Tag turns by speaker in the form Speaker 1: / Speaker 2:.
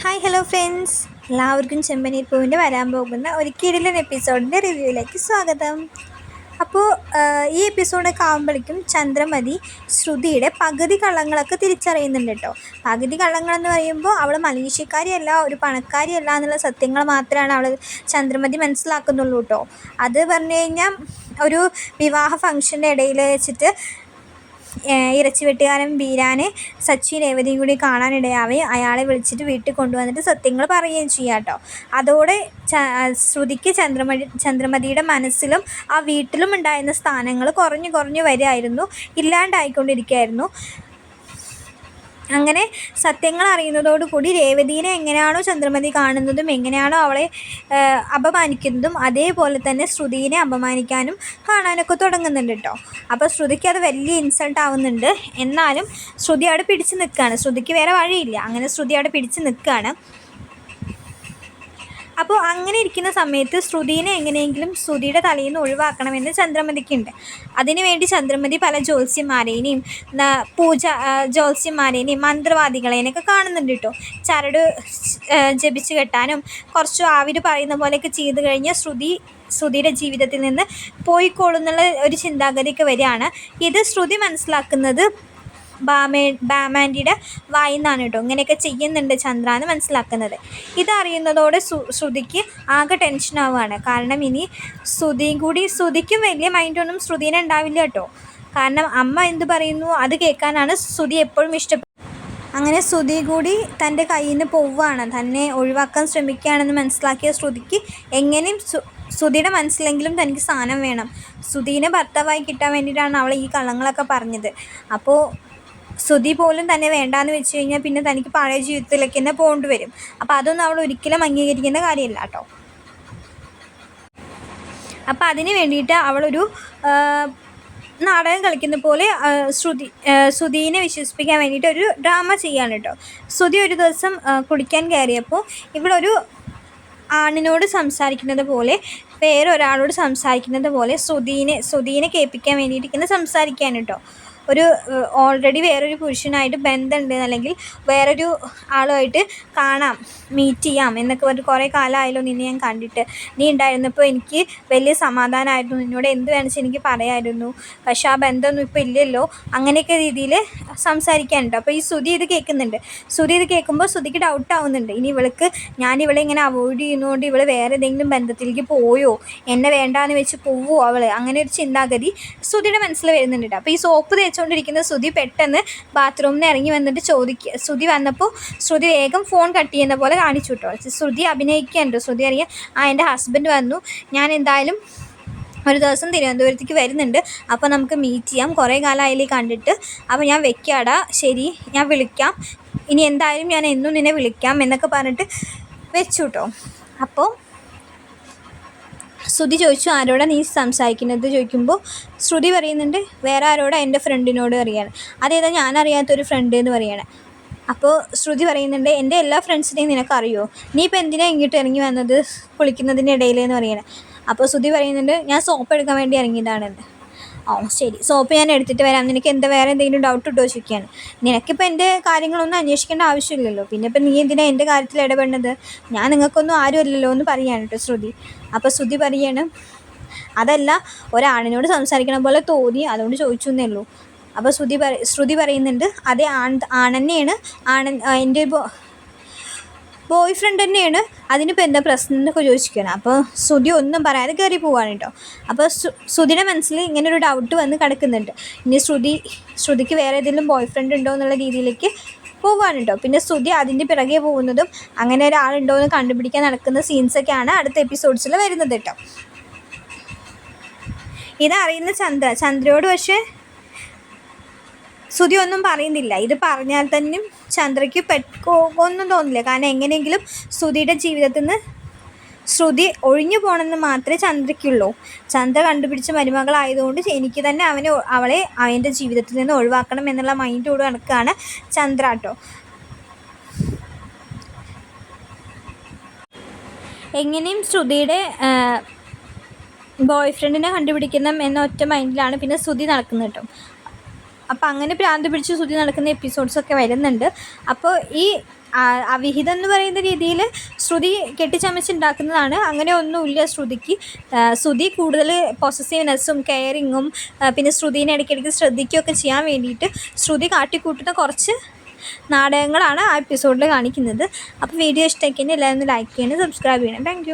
Speaker 1: Hi hello friends എല്ലാവർക്കും ചെമ്പനീർ പൂവിന്റെ വരാൻ പോകുന്ന ഒരു കിടിലൻ എപ്പിസോഡിന്റെ റിവ്യൂയിലേക്ക് സ്വാഗതം അപ്പോൾ ഈ എപ്പിസോഡൊക്കെ ആകുമ്പോഴേക്കും ചന്ദ്രമതി ശ്രുതിയുടെ പകുതി കള്ളങ്ങളൊക്കെ തിരിച്ചറിയുന്നുണ്ട് കേട്ടോ പകുതി കള്ളങ്ങളെന്ന് പറയുമ്പോൾ അവൾ മലേഷ്യക്കാരിയല്ല ഒരു പണക്കാരിയല്ല എന്നുള്ള സത്യങ്ങൾ മാത്രമാണ് അവൾ ചന്ദ്രമതി മനസ്സിലാക്കുന്നുള്ളൂ കേട്ടോ അത് പറഞ്ഞു കഴിഞ്ഞാൽ ഒരു വിവാഹ ഫംഗ്ഷന്റെ ഇടയിൽ വെച്ചിട്ട് ഇറച്ചി വെട്ടുകാരൻ ബീരാനെ സച്ചി രേവതിയും കൂടി കാണാനിടയാവുകയും അയാളെ വിളിച്ചിട്ട് വീട്ടിൽ കൊണ്ടുവന്നിട്ട് സത്യങ്ങൾ പറയുകയും ചെയ്യാം കേട്ടോ അതോടെ ശ്രുതിക്ക് ചന്ദ്രമതി ചന്ദ്രമതിയുടെ മനസ്സിലും ആ വീട്ടിലും ഉണ്ടായിരുന്ന സ്ഥാനങ്ങൾ കുറഞ്ഞു കുറഞ്ഞു വരികയായിരുന്നു. ഇല്ലാണ്ടായിക്കൊണ്ടിരിക്കുകയായിരുന്നു. അങ്ങനെ സത്യങ്ങൾ അറിയുന്നതോടുകൂടി രേവതീനെ എങ്ങനെയാണോ ചന്ദ്രമതി കാണുന്നതും എങ്ങനെയാണോ അവളെ അപമാനിക്കുന്നതും അതേപോലെ തന്നെ ശ്രുതിനെ അപമാനിക്കാനും കാണാനൊക്കെ തുടങ്ങുന്നുണ്ട് കേട്ടോ. അപ്പോൾ ശ്രുതിക്ക് അത് വലിയ ഇൻസൾട്ട് ആവുന്നുണ്ട്. എന്നാലും ശ്രുതി അവിടെ പിടിച്ചു നിൽക്കുകയാണ്. ശ്രുതിക്ക് വേറെ വഴിയില്ല. അങ്ങനെ ശ്രുതി അവിടെ പിടിച്ച് നിൽക്കുകയാണ്. അപ്പോൾ അങ്ങനെ ഇരിക്കുന്ന സമയത്ത് ശ്രുതിനെ എങ്ങനെയെങ്കിലും ശ്രുതിയുടെ തലയിൽ നിന്ന് ഒഴിവാക്കണമെന്ന് ചന്ദ്രമതിക്കുണ്ട്. അതിനുവേണ്ടി ചന്ദ്രമതി പല ജ്യോത്സ്യന്മാരെയും പൂജ ജ്യോത്സ്യന്മാരെയും മന്ത്രവാദികളെയൊക്കെ കാണുന്നുണ്ട് കേട്ടോ. ചരട് ജപിച്ച് കെട്ടാനും കുറച്ച് ആവിര് പറയുന്ന പോലെയൊക്കെ ചെയ്തു കഴിഞ്ഞാൽ ശ്രുതി ശ്രുതിയുടെ ജീവിതത്തിൽ നിന്ന് പോയിക്കോളുന്നുള്ള ഒരു ചിന്താഗതിയൊക്കെ വരികയാണ്. ഇത് ശ്രുതി മനസ്സിലാക്കുന്നത് ബാമേ ബാമാൻഡിയുടെ വായിൽ നിന്നാണ് കേട്ടോ. ഇങ്ങനെയൊക്കെ ചെയ്യുന്നുണ്ട് ചന്ദ്ര എന്ന് മനസ്സിലാക്കുന്നത്. ഇതറിയുന്നതോടെ ശ്രുതിക്ക് ആകെ ടെൻഷനാവുകയാണ് കാരണം ഇനി ശ്രുതിയും കൂടി ശ്രുതിക്കും വലിയ മൈൻഡൊന്നും ശ്രുതിനെ ഉണ്ടാവില്ല കേട്ടോ. കാരണം അമ്മ എന്ത് പറയുന്നു അത് കേൾക്കാനാണ് ശ്രുതി എപ്പോഴും ഇഷ്ടപ്പെടുന്നത്. അങ്ങനെ ശ്രുതി കൂടി തന്റെ കയ്യിൽ നിന്ന് പോവുകയാണ്. തന്നെ ഒഴിവാക്കാൻ ശ്രമിക്കുകയാണെന്ന് മനസ്സിലാക്കിയ ശ്രുതിക്ക് എങ്ങനെയും ശ്രുതിയുടെ മനസ്സിലെങ്കിലും തനിക്ക് സാധനം വേണം. ശ്രുതിനെ ഭർത്താവായി കിട്ടാൻ വേണ്ടിയിട്ടാണ് അവൾ ഈ കള്ളങ്ങളൊക്കെ പറഞ്ഞത്. അപ്പോൾ ശ്രുതി പോലും തന്നെ വേണ്ടാന്ന് വെച്ച് കഴിഞ്ഞാൽ പിന്നെ തനിക്ക് പഴയ ജീവിതത്തിലേക്ക് തന്നെ പോകേണ്ടി വരും. അപ്പോൾ അതൊന്നും അവൾ ഒരിക്കലും അംഗീകരിക്കുന്ന കാര്യമല്ല കേട്ടോ. അപ്പോൾ അതിന് വേണ്ടിയിട്ട് അവളൊരു നാടകം കളിക്കുന്ന പോലെ ശ്രുതി ശ്രുതിനെ വിശ്വസിപ്പിക്കാൻ വേണ്ടിയിട്ട് ഒരു ഡ്രാമ ചെയ്യാണ് കേട്ടോ. ശ്രുതി ഒരു ദിവസം കുടിക്കാൻ കയറിയപ്പോൾ ഒരു ആണിനോട് സംസാരിക്കുന്നത് പോലെ വേറൊരാളോട് സംസാരിക്കുന്നത് പോലെ ശ്രുതിനെ ശ്രുതിനെ കേൾപ്പിക്കാൻ വേണ്ടിയിട്ട് ഇങ്ങനെ സംസാരിക്കാൻ കേട്ടോ. ഒരു ഓൾറെഡി വേറൊരു പുരുഷനായിട്ട് ബന്ധമുണ്ട് അല്ലെങ്കിൽ വേറൊരു ആളുമായിട്ട് കാണാം മീറ്റ് ചെയ്യാം എന്നൊക്കെ പറഞ്ഞിട്ട് കുറേ കാലമായല്ലോ നിന്നെ ഞാൻ കണ്ടിട്ട്. നീ ഉണ്ടായിരുന്നപ്പോൾ എനിക്ക് വലിയ സമാധാനമായിരുന്നു. നിന്നോട് എന്ത് വേണമെന്ന് എനിക്ക് പറയാമായിരുന്നു. പക്ഷേ ആ ബന്ധമൊന്നും ഇപ്പോൾ ഇല്ലല്ലോ. അങ്ങനെയൊക്കെ രീതിയിൽ സംസാരിക്കാനുണ്ട്. അപ്പോൾ ഈ ശ്രുതി ഇത് കേൾക്കുന്നുണ്ട്. ശ്രുതി ഇത് കേൾക്കുമ്പോൾ ശ്രുതിക്ക് ഡൗട്ട് ആവുന്നുണ്ട്. ഇനി ഇവൾക്ക് ഞാൻ ഇവളെ ഇങ്ങനെ അവോയ്ഡ് ചെയ്യുന്നതുകൊണ്ട് ഇവൾ വേറെ ഏതെങ്കിലും ബന്ധത്തിലേക്ക് പോയോ? എന്നെ വേണ്ടാന്ന് വെച്ച് പോവോ അവൾ അങ്ങനെ ഒരു ചിന്താഗതി ശ്രുതിയുടെ മനസ്സിൽ വരുന്നുണ്ട്. അപ്പോൾ ഈ സോപ്പ് തേച്ചുകൊണ്ടിരിക്കുന്ന ശ്രുതി പെട്ടെന്ന് ബാത്റൂമിൽ നിന്ന് ഇറങ്ങി വന്നിട്ട് ചോദിക്കുക ശ്രുതി വന്നപ്പോൾ ശ്രുതി വേഗം ഫോൺ കട്ട് ചെയ്യുന്ന പോലെ കാണിച്ചു കേട്ടോ. ശ്രുതി അഭിനയിക്കാനുണ്ട് ശ്രുതി അറിയാം ആ എന്റെ ഹസ്ബൻഡ് വന്നു. ഞാൻ എന്തായാലും ഒരു ദിവസം തിരുവനന്തപുരത്തേക്ക് വരുന്നുണ്ട്. അപ്പോൾ നമുക്ക് മീറ്റ് ചെയ്യാം. കുറേ കാലമായാലേ കണ്ടിട്ട്. അപ്പോൾ ഞാൻ വെക്കാടാ. ശരി ഞാൻ വിളിക്കാം. ഇനി എന്തായാലും ഞാൻ എന്നും നിന്നെ വിളിക്കാം എന്നൊക്കെ പറഞ്ഞിട്ട് വെച്ചു കേട്ടോ അപ്പോൾ ശ്രുതി ചോദിച്ചു ആരോടാ നീ സംസാരിക്കുന്നത്? ചോദിക്കുമ്പോൾ ശ്രുതി പറയുന്നുണ്ട് വേറെ ആരോടാ എന്റെ ഫ്രണ്ടിനോട് അറിയാണ് അതേതാ ഞാൻ അറിയാത്തൊരു ഫ്രണ്ട് എന്ന് പറയുകയാണ് അപ്പോൾ ശ്രുതി പറയുന്നുണ്ട് എന്റെ എല്ലാ ഫ്രണ്ട്സിനെയും നിനക്കറിയോ? നീ ഇപ്പോൾ എന്തിനാണ് ഇങ്ങോട്ട് ഇറങ്ങി വന്നത്? കുളിക്കുന്നതിന്റെ ഇടയിൽ എന്ന് പറയണേ. അപ്പോൾ ശ്രുതി പറയുന്നുണ്ട് ഞാൻ സോപ്പ് എടുക്കാൻ വേണ്ടി ഇറങ്ങിയതാണെന്ന് ഓ ശരി. സോപ്പ് ഞാൻ എടുത്തിട്ട് വരാം. നിനക്ക് എന്താ വേറെ എന്തെങ്കിലും ഡൗട്ട് ഉണ്ടോ ചോദിക്കുകയാണ്. നിനക്കിപ്പോൾ എന്റെ കാര്യങ്ങളൊന്നും അന്വേഷിക്കേണ്ട ആവശ്യമില്ലല്ലോ. പിന്നെ ഇപ്പം നീ എന്തിനാ എന്റെ കാര്യത്തിൽ ഇടപെടുന്നത്? ഞാൻ നിങ്ങൾക്കൊന്നും ആരുമല്ലല്ലോ എന്ന് പറയാണ് കേട്ടോ ശ്രുതി. അപ്പോൾ ശ്രുതി പറയാണ് അതല്ല ഒരാണിനോട് സംസാരിക്കണ പോലെ തോന്നി. അതുകൊണ്ട് ചോദിച്ചു എന്നേ ഉള്ളൂ. അപ്പോൾ ശ്രുതി ശ്രുതി പറയുന്നുണ്ട് അതേ ആൺ ആണെന്നെയാണ് ആണൻ എന്റെ ബോയ് ഫ്രണ്ട് തന്നെയാണ്. അതിനിപ്പോൾ എന്താ പ്രശ്നം എന്നൊക്കെ ചോദിച്ചിരിക്കുകയാണ്. അപ്പോൾ ശ്രുതി ഒന്നും പറയാതെ കയറി പോവാണ് കേട്ടോ. അപ്പോൾ ശ്രുതിയുടെ മനസ്സിൽ ഇങ്ങനെ ഒരു ഡൗട്ട് വന്ന് കിടക്കുന്നുണ്ട്. ഇനി ശ്രുതി ശ്രുതിക്ക് വേറെ ഏതെങ്കിലും ബോയ് ഫ്രണ്ട് ഉണ്ടോ എന്നുള്ള രീതിയിലേക്ക് പോവാണ് കേട്ടോ. പിന്നെ ശ്രുതി അതിന്റെ പിറകെ പോകുന്നതും അങ്ങനെ ഒരാളുണ്ടോ എന്ന് കണ്ടുപിടിക്കാൻ നടക്കുന്ന സീൻസൊക്കെയാണ് അടുത്ത എപ്പിസോഡ്സിൽ വരുന്നത് കേട്ടോ. ഇതറിയുന്ന ചന്ദ്ര ചന്ദ്രയോട് പക്ഷേ ശ്രുതി ഒന്നും പറയുന്നില്ല. ഇത് പറഞ്ഞാൽ തന്നെ ചന്ദ്രയ്ക്ക് പെട്ടൊന്നും തോന്നില്ല. കാരണം എങ്ങനെയെങ്കിലും ശ്രുതിയുടെ ജീവിതത്തിൽ നിന്ന് ശ്രുതി ഒഴിഞ്ഞു പോകണമെന്ന് മാത്രമേ ചന്ദ്രയ്ക്കുള്ളൂ. ചന്ദ്ര കണ്ടുപിടിച്ച മരുമകളായതുകൊണ്ട് എനിക്ക് തന്നെ അവനെ അവളെ അവന്റെ ജീവിതത്തിൽ നിന്ന് ഒഴിവാക്കണം എന്നുള്ള മൈൻഡോട് കണക്കാണ് ചന്ദ്ര കേട്ടോ എങ്ങനെയും ശ്രുതിയുടെ ബോയ് ഫ്രണ്ടിനെ കണ്ടുപിടിക്കണം എന്ന ഒറ്റ മൈൻഡിലാണ് പിന്നെ ശ്രുതി നടക്കുന്നത് കേട്ടോ അപ്പോൾ അങ്ങനെ പ്രാന്ത് പിടിച്ച് ശ്രുതി നടക്കുന്ന എപ്പിസോഡ്സൊക്കെ വരുന്നുണ്ട്. അപ്പോൾ ഈ അവിഹിതം എന്ന് പറയുന്ന രീതിയിൽ ശ്രുതി കെട്ടിച്ചമച്ചുണ്ടാക്കുന്നതാണ്. അങ്ങനെ ഒന്നുമില്ല ശ്രുതിക്ക്. ശ്രുതി കൂടുതൽ പോസസീവ്നെസ്സും കെയറിങ്ങും പിന്നെ ശ്രുതിനെ ഇടയ്ക്കിടയ്ക്ക് ശ്രദ്ധിക്കുകയൊക്കെ ചെയ്യാൻ വേണ്ടിയിട്ട് ശ്രുതി കാട്ടിക്കൂട്ടുന്ന കുറച്ച് നാടകങ്ങളാണ് ആ എപ്പിസോഡിൽ കാണിക്കുന്നത്. അപ്പോൾ വീഡിയോ ഇഷ്ടമാക്കി എല്ലാവരും ലൈക്ക് ചെയ്യണം സബ്സ്ക്രൈബ് ചെയ്യണം. താങ്ക്